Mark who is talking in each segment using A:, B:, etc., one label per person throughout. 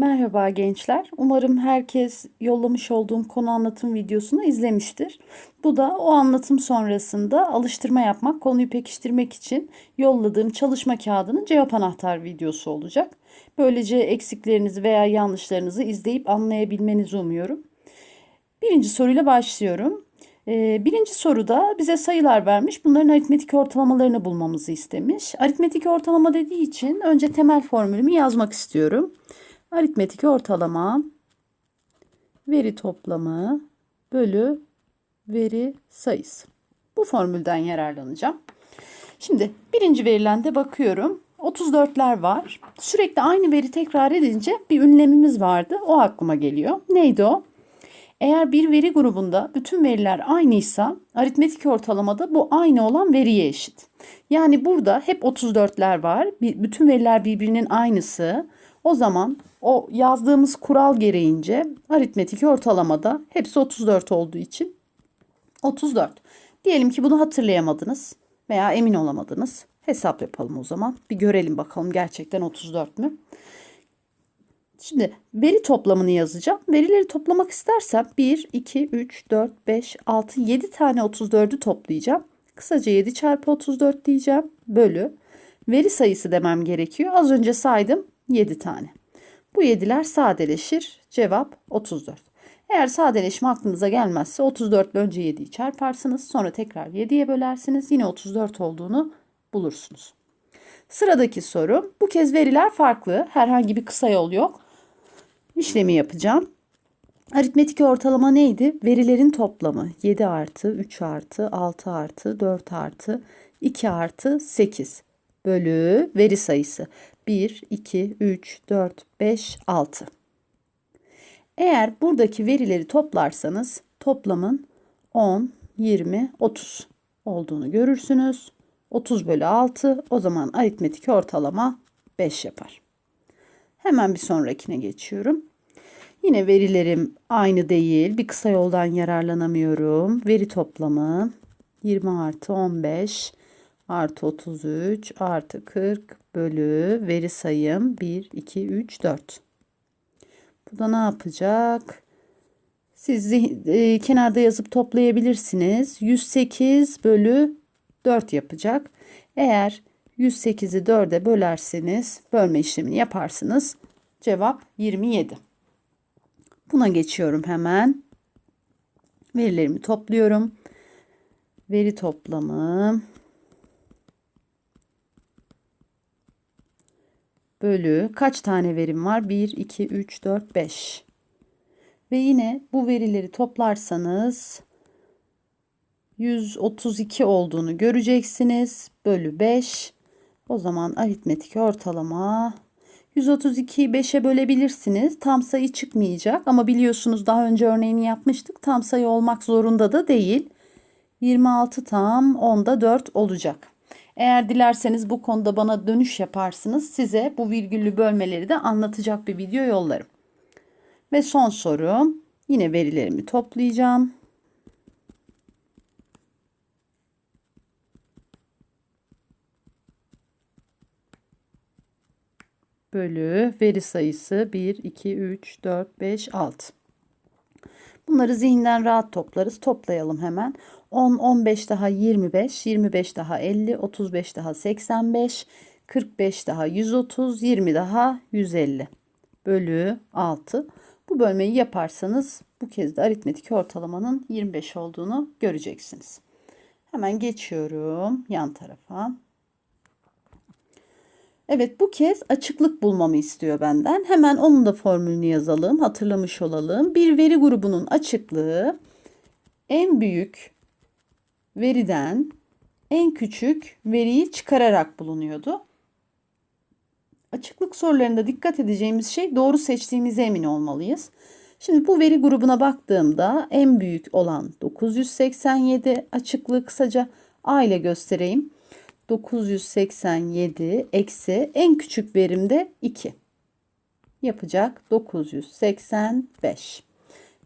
A: Merhaba gençler. Umarım herkes yollamış olduğum konu anlatım videosunu izlemiştir. Bu da o anlatım sonrasında alıştırma yapmak, konuyu pekiştirmek için yolladığım çalışma kağıdının cevap anahtar videosu olacak. Böylece eksiklerinizi veya yanlışlarınızı izleyip anlayabilmenizi umuyorum. Birinci soruyla başlıyorum. Ee, birinci soruda bize sayılar vermiş. Bunların aritmetik ortalamalarını bulmamızı istemiş. Aritmetik ortalama dediği için önce temel formülümü yazmak istiyorum. Aritmetik ortalama veri toplamı bölü veri sayısı. Bu formülden yararlanacağım. Şimdi birinci verilende bakıyorum. 34'ler var. Sürekli aynı veri tekrar edince bir ünlemimiz vardı. O aklıma geliyor. Neydi o? Eğer bir veri grubunda bütün veriler aynıysa aritmetik ortalamada bu aynı olan veriye eşit. Yani burada hep 34'ler var. Bütün veriler birbirinin aynısı. O zaman o yazdığımız kural gereğince aritmetik ortalamada hepsi 34 olduğu için 34. Diyelim ki bunu hatırlayamadınız veya emin olamadınız. Hesap yapalım o zaman. Bir görelim bakalım gerçekten 34 mü? Şimdi veri toplamını yazacağım. Verileri toplamak istersem 1, 2, 3, 4, 5, 6, 7 tane 34'ü toplayacağım. Kısaca 7 çarpı 34 diyeceğim. Bölü. Veri sayısı demem gerekiyor. Az önce saydım 7 tane. Bu 7'ler sadeleşir. Cevap 34. Eğer sadeleşme aklınıza gelmezse 34 ile önce 7'yi çarparsınız. Sonra tekrar 7'ye bölersiniz. Yine 34 olduğunu bulursunuz. Sıradaki soru. Bu kez veriler farklı. Herhangi bir kısa yol yok. İşlemi yapacağım. Aritmetik ortalama neydi? Verilerin toplamı 7 artı 3 artı 6 artı 4 artı 2 artı 8 bölü veri sayısı 1, 2, 3, 4, 5, 6. Eğer buradaki verileri toplarsanız toplamın 10, 20, 30 olduğunu görürsünüz. 30 bölü 6 o zaman aritmetik ortalama 5 yapar. Hemen bir sonrakine geçiyorum. Yine verilerim aynı değil. Bir kısa yoldan yararlanamıyorum. Veri toplamı 20 artı 15 artı 33 artı 40 bölü veri sayım 1, 2, 3, 4. Bu da ne yapacak? Siz e, kenarda yazıp toplayabilirsiniz. 108 bölü 4 yapacak. Eğer 108'i 4'e bölerseniz bölme işlemini yaparsınız. Cevap 27. Buna geçiyorum hemen. Verilerimi topluyorum. Veri toplamı bölü kaç tane verim var? 1, 2, 3, 4, 5. Ve yine bu verileri toplarsanız 132 olduğunu göreceksiniz. Bölü 5. O zaman aritmetik ortalama 132'yi 5'e bölebilirsiniz. Tam sayı çıkmayacak ama biliyorsunuz daha önce örneğini yapmıştık. Tam sayı olmak zorunda da değil. 26 tam 10'da 4 olacak. Eğer dilerseniz bu konuda bana dönüş yaparsınız. Size bu virgüllü bölmeleri de anlatacak bir video yollarım. Ve son soru. Yine verilerimi toplayacağım. bölü veri sayısı 1, 2, 3, 4, 5, 6. Bunları zihinden rahat toplarız. Toplayalım hemen. 10, 15 daha 25, 25 daha 50, 35 daha 85, 45 daha 130, 20 daha 150 bölü 6. Bu bölmeyi yaparsanız bu kez de aritmetik ortalamanın 25 olduğunu göreceksiniz. Hemen geçiyorum yan tarafa. Evet bu kez açıklık bulmamı istiyor benden. Hemen onun da formülünü yazalım. Hatırlamış olalım. Bir veri grubunun açıklığı en büyük veriden en küçük veriyi çıkararak bulunuyordu. Açıklık sorularında dikkat edeceğimiz şey doğru seçtiğimize emin olmalıyız. Şimdi bu veri grubuna baktığımda en büyük olan 987 açıklığı kısaca A ile göstereyim. 987 eksi en küçük verimde 2 yapacak 985.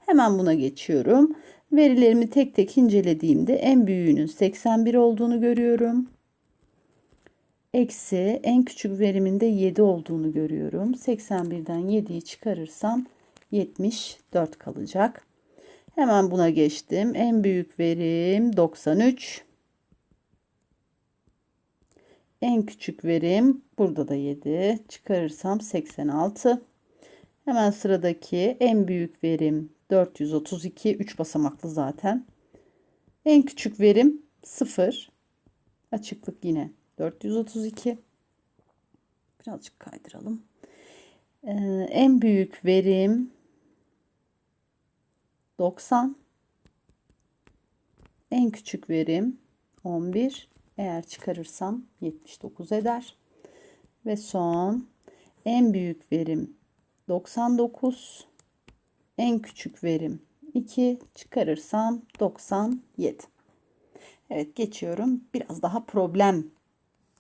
A: Hemen buna geçiyorum. Verilerimi tek tek incelediğimde en büyüğünün 81 olduğunu görüyorum. eksi en küçük veriminde 7 olduğunu görüyorum. 81'den 7'yi çıkarırsam 74 kalacak. Hemen buna geçtim. En büyük verim 93. En küçük verim burada da 7. Çıkarırsam 86. Hemen sıradaki en büyük verim 432. 3 basamaklı zaten. En küçük verim 0. Açıklık yine 432. Birazcık kaydıralım. Ee, en büyük verim 90. En küçük verim 11. Eğer çıkarırsam 79 eder. Ve son en büyük verim 99. En küçük verim 2 çıkarırsam 97. Evet geçiyorum biraz daha problem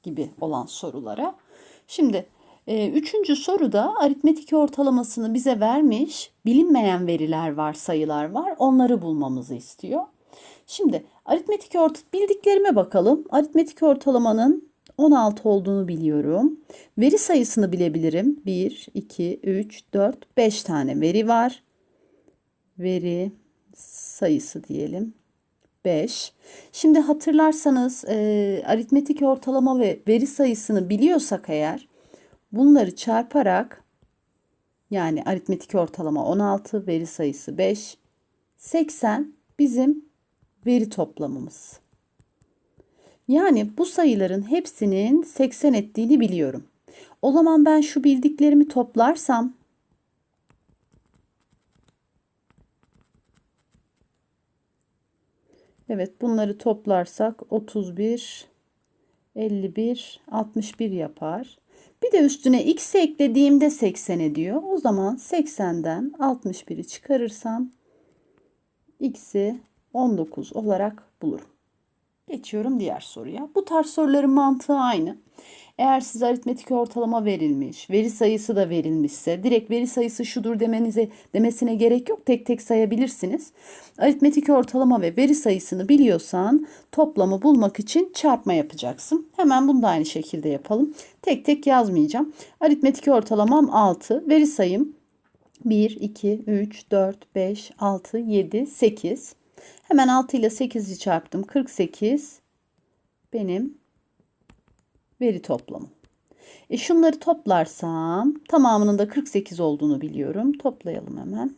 A: gibi olan sorulara. Şimdi e, üçüncü soruda aritmetik ortalamasını bize vermiş. Bilinmeyen veriler var, sayılar var. Onları bulmamızı istiyor. Şimdi aritmetik ort bildiklerime bakalım. Aritmetik ortalamanın 16 olduğunu biliyorum. Veri sayısını bilebilirim. 1, 2, 3, 4, 5 tane veri var. Veri sayısı diyelim. 5. Şimdi hatırlarsanız e, aritmetik ortalama ve veri sayısını biliyorsak eğer bunları çarparak yani aritmetik ortalama 16, veri sayısı 5, 80 bizim veri toplamımız. Yani bu sayıların hepsinin 80 ettiğini biliyorum. O zaman ben şu bildiklerimi toplarsam Evet bunları toplarsak 31 51 61 yapar. Bir de üstüne x eklediğimde 80 ediyor. O zaman 80'den 61'i çıkarırsam x'i 19 olarak bulurum. Geçiyorum diğer soruya. Bu tarz soruların mantığı aynı. Eğer size aritmetik ortalama verilmiş, veri sayısı da verilmişse direkt veri sayısı şudur demenize demesine gerek yok. Tek tek sayabilirsiniz. Aritmetik ortalama ve veri sayısını biliyorsan toplamı bulmak için çarpma yapacaksın. Hemen bunu da aynı şekilde yapalım. Tek tek yazmayacağım. Aritmetik ortalamam 6, veri sayım 1, 2, 3, 4, 5, 6, 7, 8. Hemen 6 ile 8'i çarptım. 48 benim veri toplamı. E şunları toplarsam tamamının da 48 olduğunu biliyorum. Toplayalım hemen.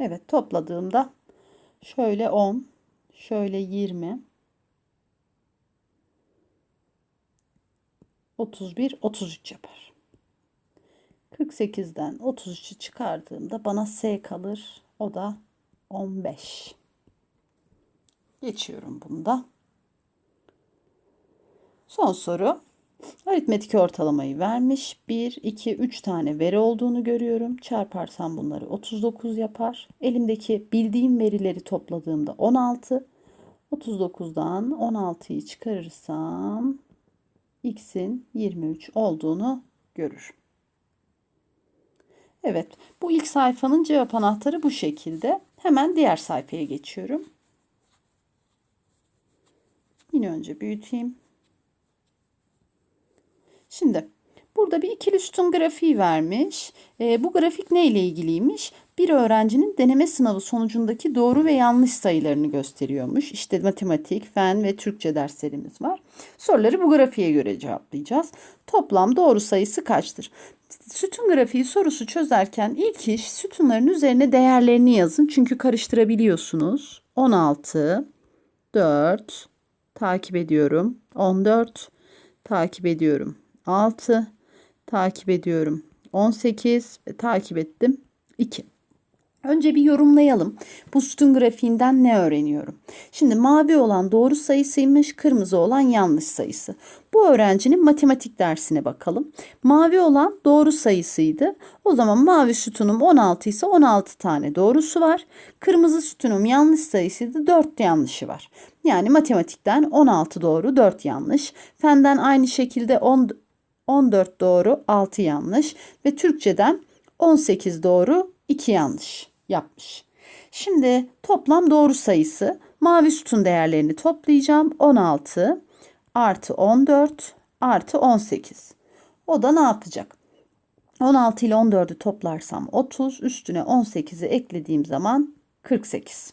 A: Evet topladığımda şöyle 10, şöyle 20, 31, 33 yapar. 48'den 33'ü çıkardığımda bana S kalır. O da 15. Geçiyorum bunda. Son soru. Aritmetik ortalamayı vermiş. 1, 2, 3 tane veri olduğunu görüyorum. Çarparsam bunları 39 yapar. Elimdeki bildiğim verileri topladığımda 16. 39'dan 16'yı çıkarırsam x'in 23 olduğunu görürüm. Evet, bu ilk sayfanın cevap anahtarı bu şekilde. Hemen diğer sayfaya geçiyorum. Yine önce büyüteyim. Şimdi burada bir ikili sütun grafiği vermiş. E, bu grafik ne ile ilgiliymiş? Bir öğrencinin deneme sınavı sonucundaki doğru ve yanlış sayılarını gösteriyormuş. İşte matematik, fen ve Türkçe derslerimiz var. Soruları bu grafiğe göre cevaplayacağız. Toplam doğru sayısı kaçtır? Sütun grafiği sorusu çözerken ilk iş sütunların üzerine değerlerini yazın. Çünkü karıştırabiliyorsunuz. 16, 4, takip ediyorum. 14, takip ediyorum. 6, takip ediyorum. 18 ve takip ettim. 2. Önce bir yorumlayalım. Bu sütun grafiğinden ne öğreniyorum? Şimdi mavi olan doğru sayısıymış, kırmızı olan yanlış sayısı. Bu öğrencinin matematik dersine bakalım. Mavi olan doğru sayısıydı. O zaman mavi sütunum 16 ise 16 tane doğrusu var. Kırmızı sütunum yanlış sayısıydı. 4 yanlışı var. Yani matematikten 16 doğru, 4 yanlış. Fenden aynı şekilde 10, 14 doğru, 6 yanlış ve Türkçeden 18 doğru, 2 yanlış yapmış. Şimdi toplam doğru sayısı mavi sütun değerlerini toplayacağım. 16 artı 14 artı 18. O da ne yapacak? 16 ile 14'ü toplarsam 30, üstüne 18'i eklediğim zaman 48.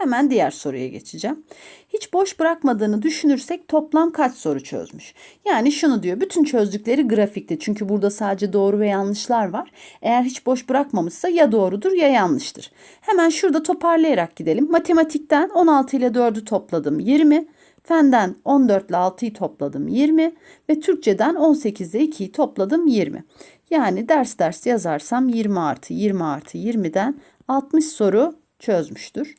A: Hemen diğer soruya geçeceğim. Hiç boş bırakmadığını düşünürsek toplam kaç soru çözmüş? Yani şunu diyor. Bütün çözdükleri grafikte. Çünkü burada sadece doğru ve yanlışlar var. Eğer hiç boş bırakmamışsa ya doğrudur ya yanlıştır. Hemen şurada toparlayarak gidelim. Matematikten 16 ile 4'ü topladım 20. Fenden 14 ile 6'yı topladım 20 ve Türkçeden 18 ile 2'yi topladım 20. Yani ders ders yazarsam 20 artı 20 artı 20'den 60 soru çözmüştür.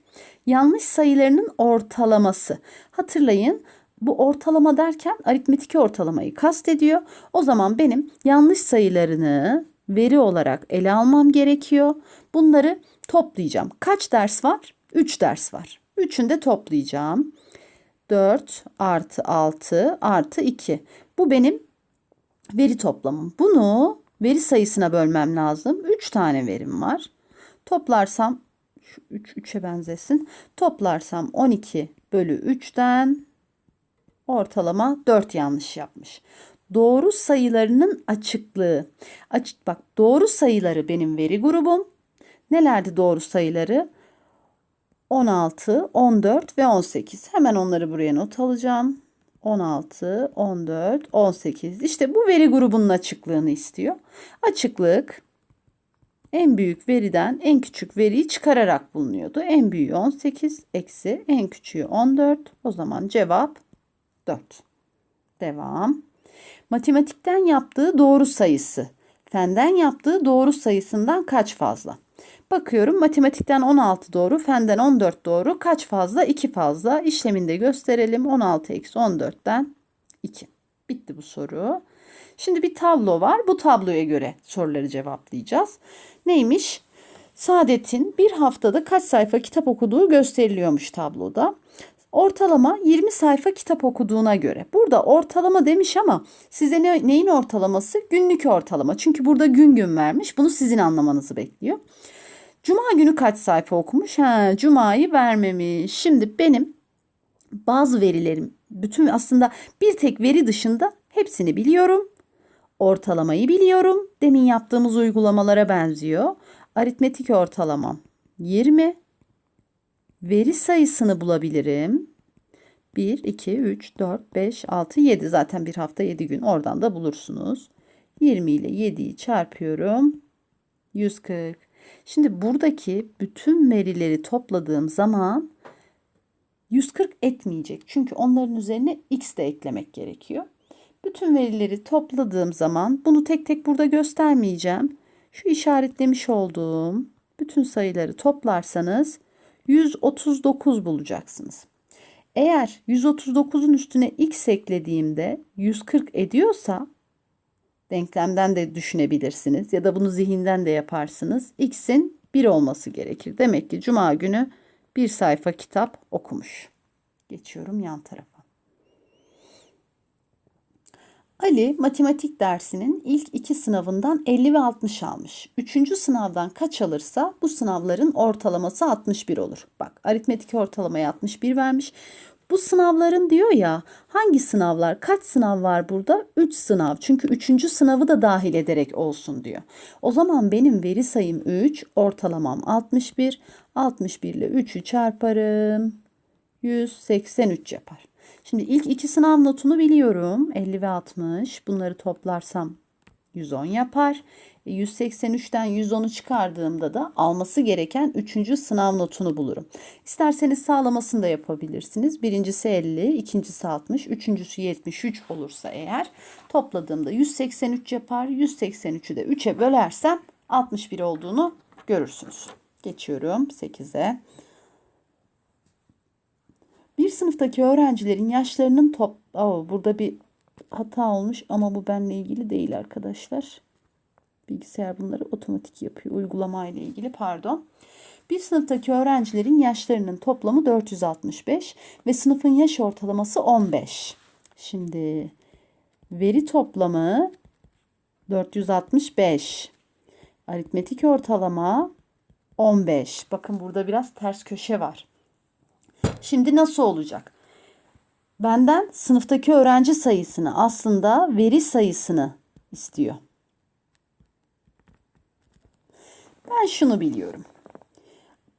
A: Yanlış sayılarının ortalaması. Hatırlayın bu ortalama derken aritmetik ortalamayı kastediyor. O zaman benim yanlış sayılarını veri olarak ele almam gerekiyor. Bunları toplayacağım. Kaç ders var? 3 ders var. Üçünü de toplayacağım. 4 artı 6 artı 2. Bu benim veri toplamım. Bunu veri sayısına bölmem lazım. 3 tane verim var. Toplarsam 3 3'e benzesin. Toplarsam 12 bölü 3'ten ortalama 4 yanlış yapmış. Doğru sayılarının açıklığı. Açık bak doğru sayıları benim veri grubum. Nelerdi doğru sayıları? 16, 14 ve 18. Hemen onları buraya not alacağım. 16, 14, 18. İşte bu veri grubunun açıklığını istiyor. Açıklık en büyük veriden en küçük veriyi çıkararak bulunuyordu. En büyüğü 18 eksi en küçüğü 14. O zaman cevap 4. Devam. Matematikten yaptığı doğru sayısı. Fenden yaptığı doğru sayısından kaç fazla? Bakıyorum matematikten 16 doğru, fenden 14 doğru. Kaç fazla? 2 fazla. İşleminde gösterelim. 16 eksi 14'ten 2. Bitti bu soru. Şimdi bir tablo var. Bu tabloya göre soruları cevaplayacağız. Neymiş? Saadet'in bir haftada kaç sayfa kitap okuduğu gösteriliyormuş tabloda. Ortalama 20 sayfa kitap okuduğuna göre. Burada ortalama demiş ama size ne, neyin ortalaması? Günlük ortalama. Çünkü burada gün gün vermiş. Bunu sizin anlamanızı bekliyor. Cuma günü kaç sayfa okumuş? Ha, Cuma'yı vermemiş. Şimdi benim bazı verilerim, bütün aslında bir tek veri dışında hepsini biliyorum. Ortalamayı biliyorum. Demin yaptığımız uygulamalara benziyor. Aritmetik ortalamam 20. Veri sayısını bulabilirim. 1, 2, 3, 4, 5, 6, 7. Zaten bir hafta 7 gün. Oradan da bulursunuz. 20 ile 7'yi çarpıyorum. 140. Şimdi buradaki bütün verileri topladığım zaman 140 etmeyecek. Çünkü onların üzerine x de eklemek gerekiyor. Bütün verileri topladığım zaman bunu tek tek burada göstermeyeceğim. Şu işaretlemiş olduğum bütün sayıları toplarsanız 139 bulacaksınız. Eğer 139'un üstüne x eklediğimde 140 ediyorsa denklemden de düşünebilirsiniz ya da bunu zihinden de yaparsınız. X'in 1 olması gerekir. Demek ki cuma günü bir sayfa kitap okumuş. Geçiyorum yan tarafa. Ali matematik dersinin ilk iki sınavından 50 ve 60 almış. Üçüncü sınavdan kaç alırsa bu sınavların ortalaması 61 olur. Bak aritmetik ortalamaya 61 vermiş. Bu sınavların diyor ya hangi sınavlar kaç sınav var burada? 3 sınav çünkü 3. sınavı da dahil ederek olsun diyor. O zaman benim veri sayım 3 ortalamam 61 61 ile 3'ü çarparım 183 yapar. Şimdi ilk iki sınav notunu biliyorum 50 ve 60 bunları toplarsam 110 yapar. 183'ten 110'u çıkardığımda da alması gereken 3. sınav notunu bulurum. İsterseniz sağlamasını da yapabilirsiniz. Birincisi 50, ikincisi 60, üçüncüsü 73 olursa eğer topladığımda 183 yapar. 183'ü de 3'e bölersem 61 olduğunu görürsünüz. Geçiyorum 8'e. Bir sınıftaki öğrencilerin yaşlarının top... Oo, burada bir hata olmuş ama bu benle ilgili değil arkadaşlar. Bilgisayar bunları otomatik yapıyor. Uygulama ile ilgili pardon. Bir sınıftaki öğrencilerin yaşlarının toplamı 465 ve sınıfın yaş ortalaması 15. Şimdi veri toplamı 465. Aritmetik ortalama 15. Bakın burada biraz ters köşe var. Şimdi nasıl olacak? Benden sınıftaki öğrenci sayısını aslında veri sayısını istiyor. Ben şunu biliyorum.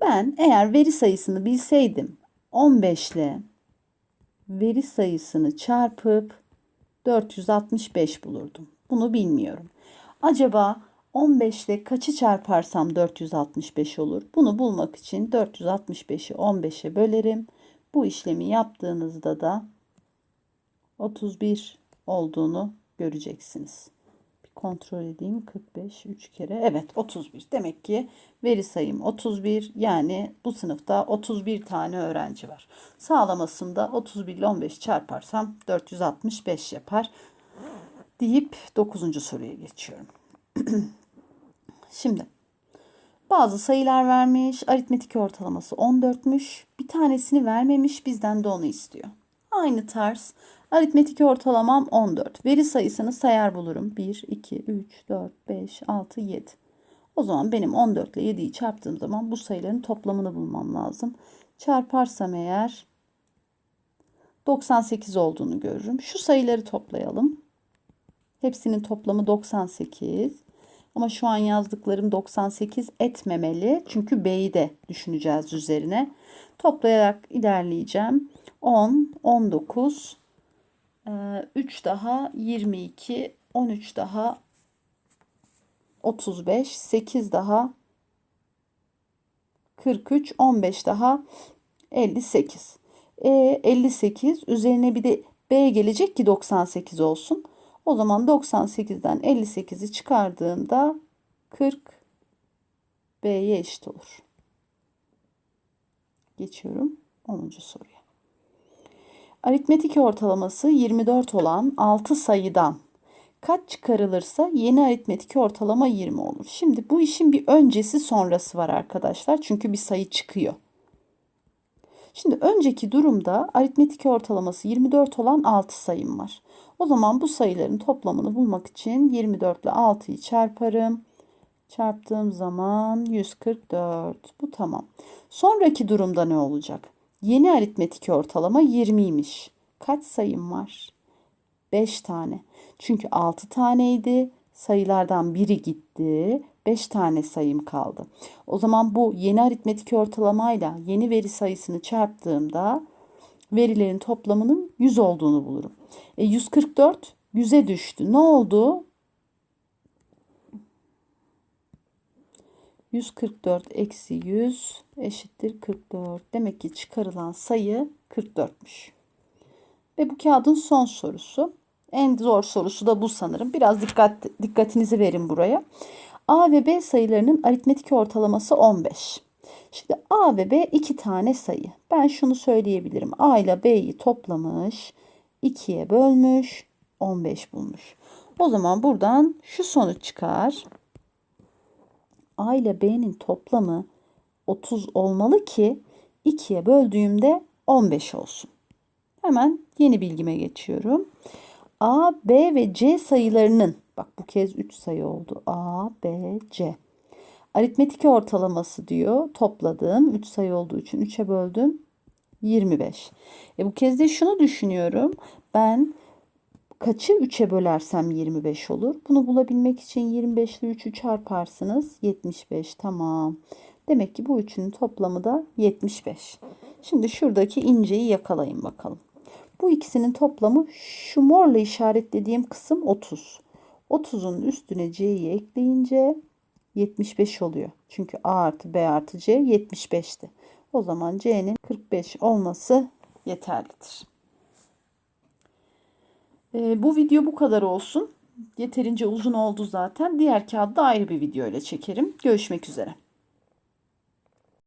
A: Ben eğer veri sayısını bilseydim 15 ile veri sayısını çarpıp 465 bulurdum. Bunu bilmiyorum. Acaba 15 ile kaçı çarparsam 465 olur? Bunu bulmak için 465'i 15'e bölerim. Bu işlemi yaptığınızda da 31 olduğunu göreceksiniz. Bir kontrol edeyim. 45 3 kere. Evet 31. Demek ki veri sayım 31. Yani bu sınıfta 31 tane öğrenci var. Sağlamasında 31 ile 15 çarparsam 465 yapar. Deyip 9. soruya geçiyorum. Şimdi bazı sayılar vermiş. Aritmetik ortalaması 14'müş. Bir tanesini vermemiş. Bizden de onu istiyor. Aynı tarz. Aritmetik ortalamam 14. Veri sayısını sayar bulurum. 1, 2, 3, 4, 5, 6, 7. O zaman benim 14 ile 7'yi çarptığım zaman bu sayıların toplamını bulmam lazım. Çarparsam eğer 98 olduğunu görürüm. Şu sayıları toplayalım. Hepsinin toplamı 98. Ama şu an yazdıklarım 98 etmemeli. Çünkü B'yi de düşüneceğiz üzerine. Toplayarak ilerleyeceğim. 10, 19, 3 daha 22, 13 daha 35, 8 daha 43, 15 daha 58. E, 58 üzerine bir de B gelecek ki 98 olsun. O zaman 98'den 58'i çıkardığımda 40 B'ye eşit olur. Geçiyorum 10. soruya. Aritmetik ortalaması 24 olan 6 sayıdan kaç çıkarılırsa yeni aritmetik ortalama 20 olur. Şimdi bu işin bir öncesi sonrası var arkadaşlar. Çünkü bir sayı çıkıyor. Şimdi önceki durumda aritmetik ortalaması 24 olan 6 sayım var. O zaman bu sayıların toplamını bulmak için 24 ile 6'yı çarparım. Çarptığım zaman 144. Bu tamam. Sonraki durumda ne olacak? Yeni aritmetik ortalama 20'ymiş. Kaç sayım var? 5 tane. Çünkü 6 taneydi. Sayılardan biri gitti. 5 tane sayım kaldı. O zaman bu yeni aritmetik ortalamayla yeni veri sayısını çarptığımda verilerin toplamının 100 olduğunu bulurum. E 144 100'e düştü. Ne oldu? 144 eksi 100 eşittir 44. Demek ki çıkarılan sayı 44'müş. Ve bu kağıdın son sorusu. En zor sorusu da bu sanırım. Biraz dikkat dikkatinizi verin buraya. A ve B sayılarının aritmetik ortalaması 15. Şimdi A ve B iki tane sayı. Ben şunu söyleyebilirim. A ile B'yi toplamış, 2'ye bölmüş, 15 bulmuş. O zaman buradan şu sonuç çıkar. A ile B'nin toplamı 30 olmalı ki 2'ye böldüğümde 15 olsun. Hemen yeni bilgime geçiyorum. A, B ve C sayılarının bak bu kez 3 sayı oldu. A, B, C. Aritmetik ortalaması diyor. Topladım. 3 sayı olduğu için 3'e böldüm. 25. E bu kez de şunu düşünüyorum. Ben kaçı 3'e bölersem 25 olur. Bunu bulabilmek için 25 ile 3'ü çarparsınız. 75 tamam. Demek ki bu üçünün toplamı da 75. Şimdi şuradaki inceyi yakalayın bakalım. Bu ikisinin toplamı şu morla işaretlediğim kısım 30. 30'un üstüne C'yi ekleyince 75 oluyor. Çünkü A artı B artı C 75'ti. O zaman C'nin 45 olması yeterlidir. Ee, bu video bu kadar olsun. Yeterince uzun oldu zaten. Diğer kağıdı da ayrı bir video ile çekerim. Görüşmek üzere.